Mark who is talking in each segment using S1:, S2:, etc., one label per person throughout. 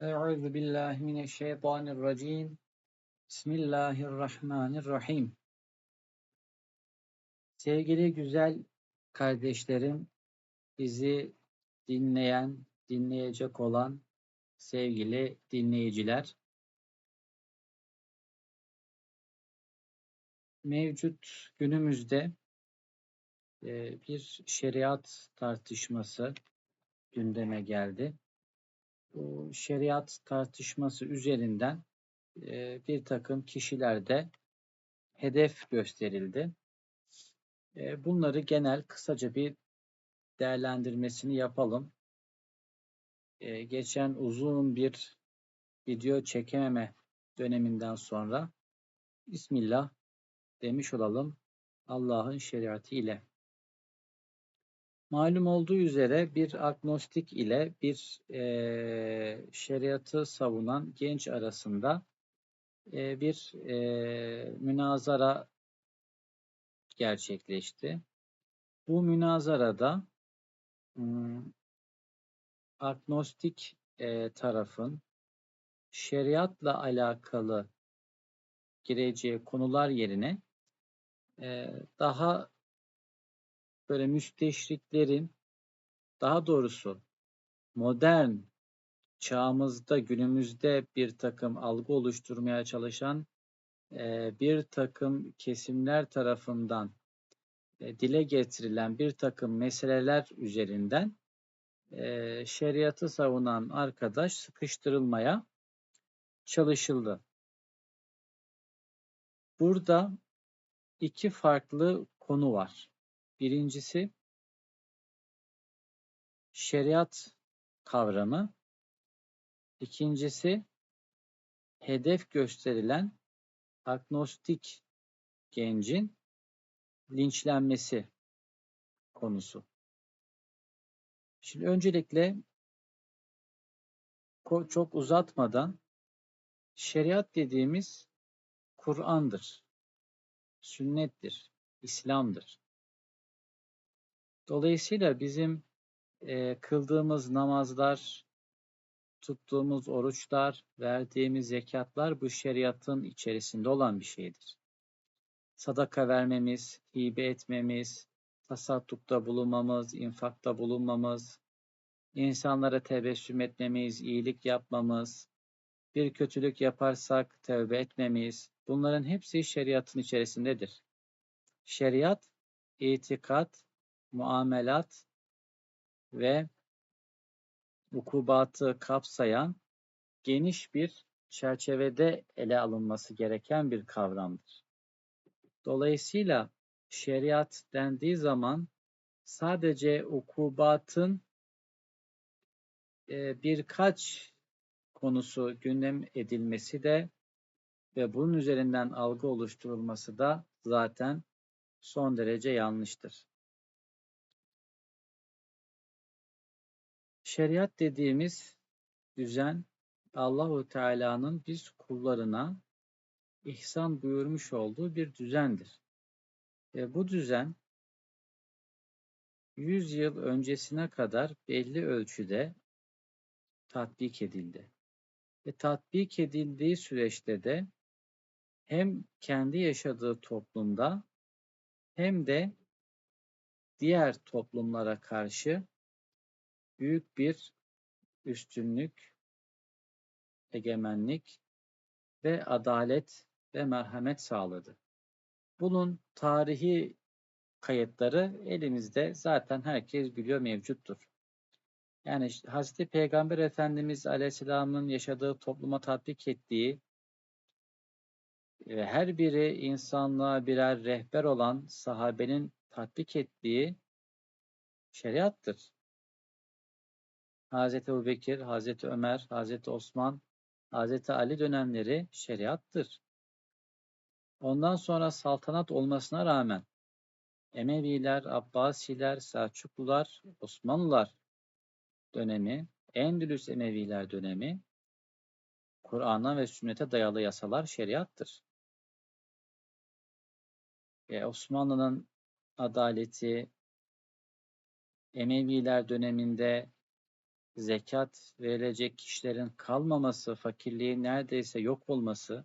S1: Euzu billahi mineşşeytanirracim. Bismillahirrahmanirrahim. Sevgili güzel kardeşlerim, bizi dinleyen, dinleyecek olan sevgili dinleyiciler, mevcut günümüzde e, bir şeriat tartışması gündeme geldi. Bu şeriat tartışması üzerinden e, bir takım kişilerde hedef gösterildi. E, bunları genel kısaca bir değerlendirmesini yapalım. E, geçen uzun bir video çekememe döneminden sonra Bismillah demiş olalım Allah'ın şeriatı ile. Malum olduğu üzere bir agnostik ile bir e, şeriatı savunan genç arasında e, bir e, münazara gerçekleşti. Bu münazarada agnostik e, tarafın şeriatla alakalı gireceği konular yerine e, daha böyle müsteşriklerin daha doğrusu modern çağımızda günümüzde bir takım algı oluşturmaya çalışan e, bir takım kesimler tarafından e, dile getirilen bir takım meseleler üzerinden e, şeriatı savunan arkadaş sıkıştırılmaya çalışıldı. Burada iki farklı konu var. Birincisi şeriat kavramı. İkincisi hedef gösterilen agnostik gencin linçlenmesi konusu. Şimdi öncelikle çok uzatmadan şeriat dediğimiz Kur'an'dır, sünnettir, İslam'dır. Dolayısıyla bizim e, kıldığımız namazlar, tuttuğumuz oruçlar, verdiğimiz zekatlar bu şeriatın içerisinde olan bir şeydir. Sadaka vermemiz, hibe etmemiz, tasaddukta bulunmamız, infakta bulunmamız, insanlara tebessüm etmemiz, iyilik yapmamız, bir kötülük yaparsak tövbe etmemiz, bunların hepsi şeriatın içerisindedir. Şeriat, itikat, muamelat ve ukubatı kapsayan geniş bir çerçevede ele alınması gereken bir kavramdır. Dolayısıyla şeriat dendiği zaman sadece ukubatın e, birkaç konusu gündem edilmesi de ve bunun üzerinden algı oluşturulması da zaten son derece yanlıştır. Şeriat dediğimiz düzen Allahu Teala'nın biz kullarına ihsan buyurmuş olduğu bir düzendir. Ve bu düzen 100 yıl öncesine kadar belli ölçüde tatbik edildi. Ve tatbik edildiği süreçte de hem kendi yaşadığı toplumda hem de diğer toplumlara karşı büyük bir üstünlük, egemenlik ve adalet ve merhamet sağladı. Bunun tarihi kayıtları elimizde zaten herkes biliyor mevcuttur. Yani Hazreti Peygamber Efendimiz Aleyhisselam'ın yaşadığı topluma tatbik ettiği ve her biri insanlığa birer rehber olan sahabenin tatbik ettiği şeriattır. Hazreti Ebubekir, Hazreti Ömer, Hazreti Osman, Hazreti Ali dönemleri şeriattır. Ondan sonra saltanat olmasına rağmen Emeviler, Abbasiler, Selçuklular, Osmanlılar dönemi, Endülüs Emeviler dönemi Kur'an'a ve sünnete dayalı yasalar şeriattır. E, Osmanlı'nın adaleti, Emeviler döneminde zekat verilecek kişilerin kalmaması, fakirliğin neredeyse yok olması,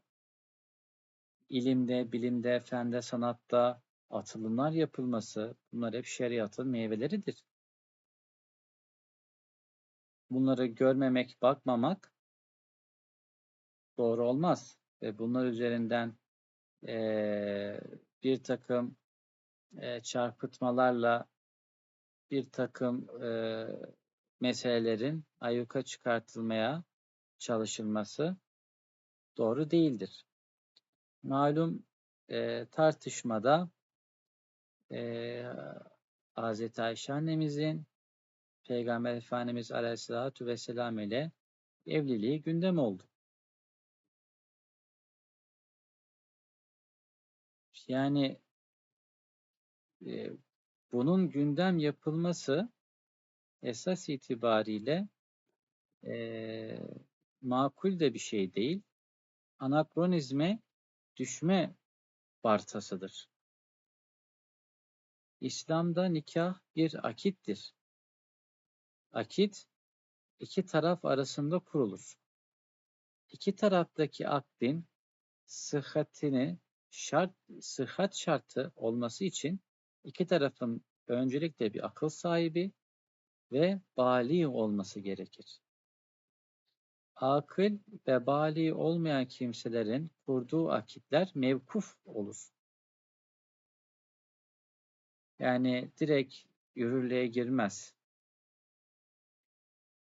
S1: ilimde, bilimde, fende, sanatta atılımlar yapılması bunlar hep şeriatın meyveleridir. Bunları görmemek, bakmamak doğru olmaz. Ve bunlar üzerinden e, bir takım e, çarpıtmalarla bir takım e, meselelerin ayyuka çıkartılmaya çalışılması doğru değildir. Malum e, tartışmada e, Hz. Ayşe annemizin Peygamber Efendimiz Aleyhisselatü Vesselam ile evliliği gündem oldu. Yani e, bunun gündem yapılması esas itibariyle e, makul de bir şey değil. Anakronizme düşme bartasıdır. İslam'da nikah bir akittir. Akit iki taraf arasında kurulur. İki taraftaki akdin sıhhatini şart sıhhat şartı olması için iki tarafın öncelikle bir akıl sahibi ve bali olması gerekir. Akıl ve bali olmayan kimselerin kurduğu akitler mevkuf olur. Yani direkt yürürlüğe girmez.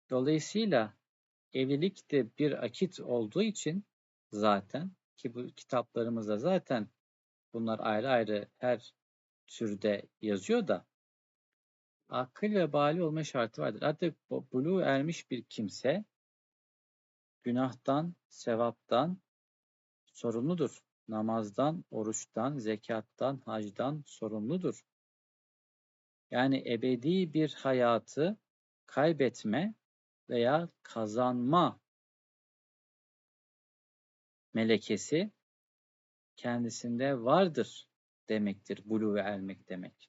S1: Dolayısıyla evlilik de bir akit olduğu için zaten ki bu kitaplarımızda zaten bunlar ayrı ayrı her türde yazıyor da akıl ve bali olma şartı vardır. Artık buluğ ermiş bir kimse günahtan, sevaptan sorumludur. Namazdan, oruçtan, zekattan, hacdan sorumludur. Yani ebedi bir hayatı kaybetme veya kazanma melekesi kendisinde vardır demektir. Bulu ve ermek demek.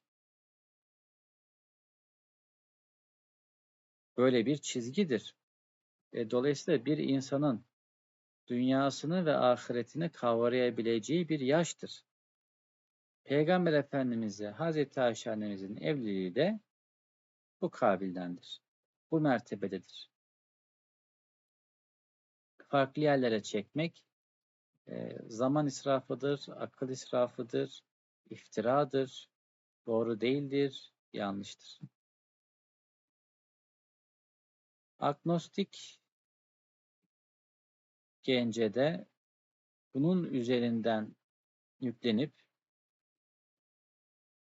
S1: Böyle bir çizgidir. E, dolayısıyla bir insanın dünyasını ve ahiretini kavrayabileceği bir yaştır. Peygamber Efendimiz'e Hazreti Ayşe annemizin evliliği de bu kabildendir. Bu mertebededir. Farklı yerlere çekmek e, zaman israfıdır, akıl israfıdır, iftiradır, doğru değildir, yanlıştır. Agnostik gence de bunun üzerinden yüklenip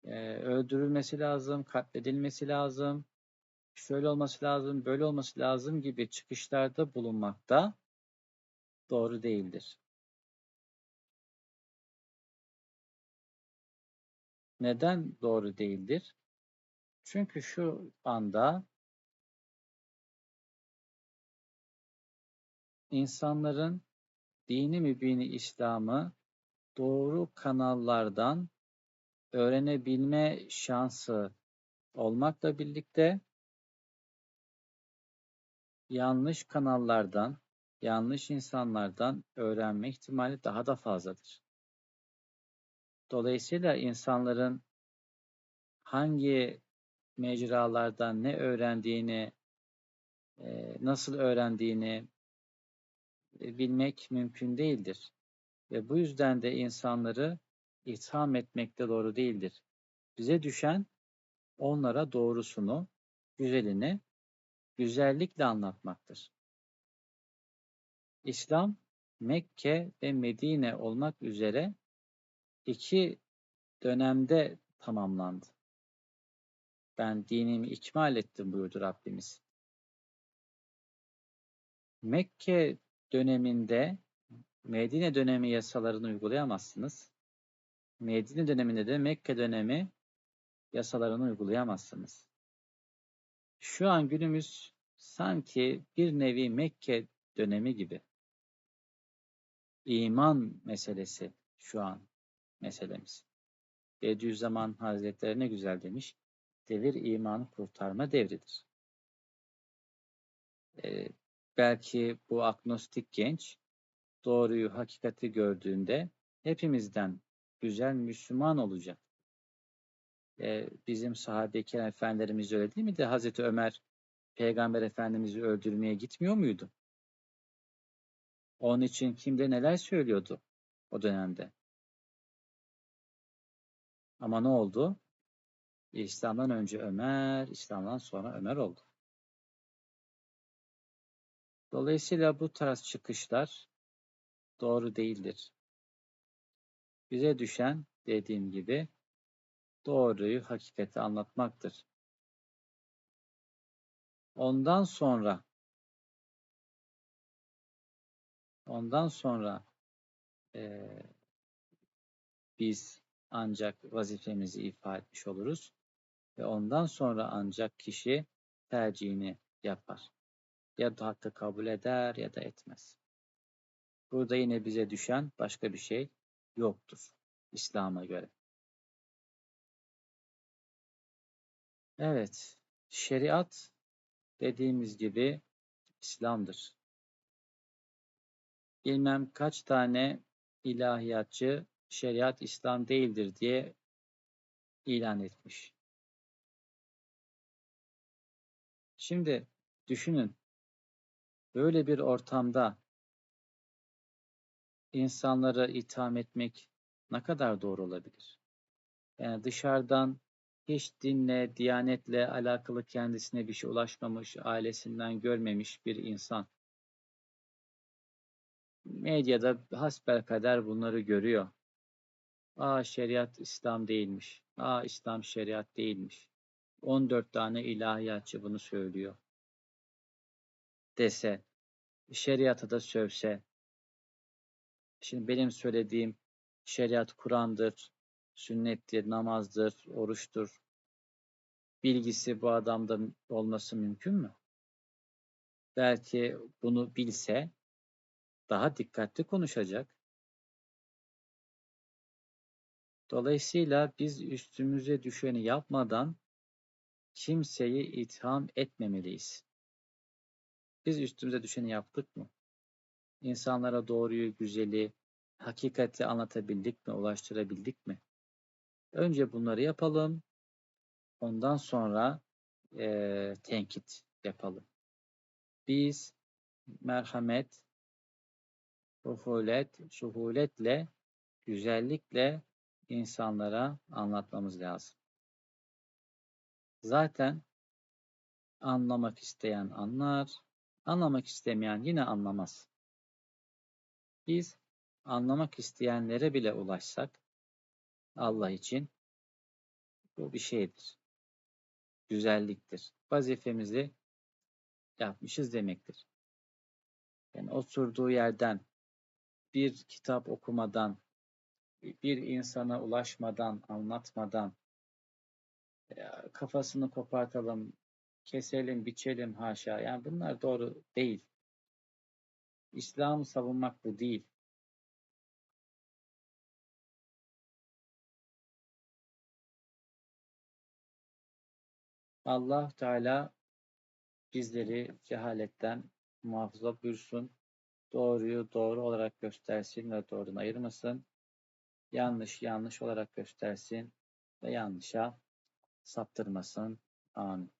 S1: e, öldürülmesi lazım, katledilmesi lazım, şöyle olması lazım, böyle olması lazım gibi çıkışlarda bulunmak da doğru değildir. Neden doğru değildir? Çünkü şu anda insanların dini mübini İslam'ı doğru kanallardan öğrenebilme şansı olmakla birlikte yanlış kanallardan, yanlış insanlardan öğrenme ihtimali daha da fazladır. Dolayısıyla insanların hangi mecralardan ne öğrendiğini, nasıl öğrendiğini bilmek mümkün değildir. Ve bu yüzden de insanları itham etmek de doğru değildir. Bize düşen onlara doğrusunu, güzelini güzellikle anlatmaktır. İslam, Mekke ve Medine olmak üzere iki dönemde tamamlandı. Ben dinimi ikmal ettim buyurdu Rabbimiz. Mekke döneminde Medine dönemi yasalarını uygulayamazsınız. Medine döneminde de Mekke dönemi yasalarını uygulayamazsınız. Şu an günümüz sanki bir nevi Mekke dönemi gibi. İman meselesi şu an meselemiz. Bediüzzaman Hazretleri ne güzel demiş. Devir imanı kurtarma devridir. e, belki bu agnostik genç doğruyu, hakikati gördüğünde hepimizden güzel Müslüman olacak. E, bizim sahabe-i kiram efendilerimiz öyle değil mi de Hazreti Ömer Peygamber Efendimiz'i öldürmeye gitmiyor muydu? Onun için kimde neler söylüyordu o dönemde. Ama ne oldu? İslam'dan önce Ömer, İslam'dan sonra Ömer oldu. Dolayısıyla bu tarz çıkışlar doğru değildir. Bize düşen dediğim gibi doğruyu, hakikati anlatmaktır. Ondan sonra ondan sonra e, biz ancak vazifemizi ifa etmiş oluruz ve ondan sonra ancak kişi tercihini yapar. Ya da hakkı kabul eder ya da etmez. Burada yine bize düşen başka bir şey yoktur İslam'a göre. Evet, şeriat dediğimiz gibi İslam'dır. Bilmem kaç tane ilahiyatçı şeriat İslam değildir diye ilan etmiş. Şimdi düşünün, böyle bir ortamda insanları itham etmek ne kadar doğru olabilir? Yani dışarıdan hiç dinle, diyanetle alakalı kendisine bir şey ulaşmamış, ailesinden görmemiş bir insan. Medyada hasbelkader bunları görüyor. Aa şeriat İslam değilmiş. Aa İslam şeriat değilmiş. 14 tane ilahiyatçı bunu söylüyor. Dese, şeriata da sövse. Şimdi benim söylediğim şeriat Kur'an'dır, sünnettir, namazdır, oruçtur. Bilgisi bu adamda olması mümkün mü? Belki bunu bilse daha dikkatli konuşacak. Dolayısıyla biz üstümüze düşeni yapmadan kimseyi itham etmemeliyiz. Biz üstümüze düşeni yaptık mı? İnsanlara doğruyu, güzeli, hakikati anlatabildik mi, ulaştırabildik mi? Önce bunları yapalım. Ondan sonra e, tenkit yapalım. Biz merhamet, suhulet, suhuletle, güzellikle insanlara anlatmamız lazım. Zaten anlamak isteyen anlar, anlamak istemeyen yine anlamaz. Biz anlamak isteyenlere bile ulaşsak Allah için bu bir şeydir. Güzelliktir. Vazifemizi yapmışız demektir. Yani oturduğu yerden bir kitap okumadan, bir insana ulaşmadan, anlatmadan kafasını kopartalım, keselim, biçelim haşa. Yani bunlar doğru değil. İslam'ı savunmak bu değil. Allah Teala bizleri cehaletten muhafaza buyursun. Doğruyu doğru olarak göstersin ve doğrudan ayırmasın. Yanlış yanlış olarak göstersin ve yanlışa saptırmasın. Amin.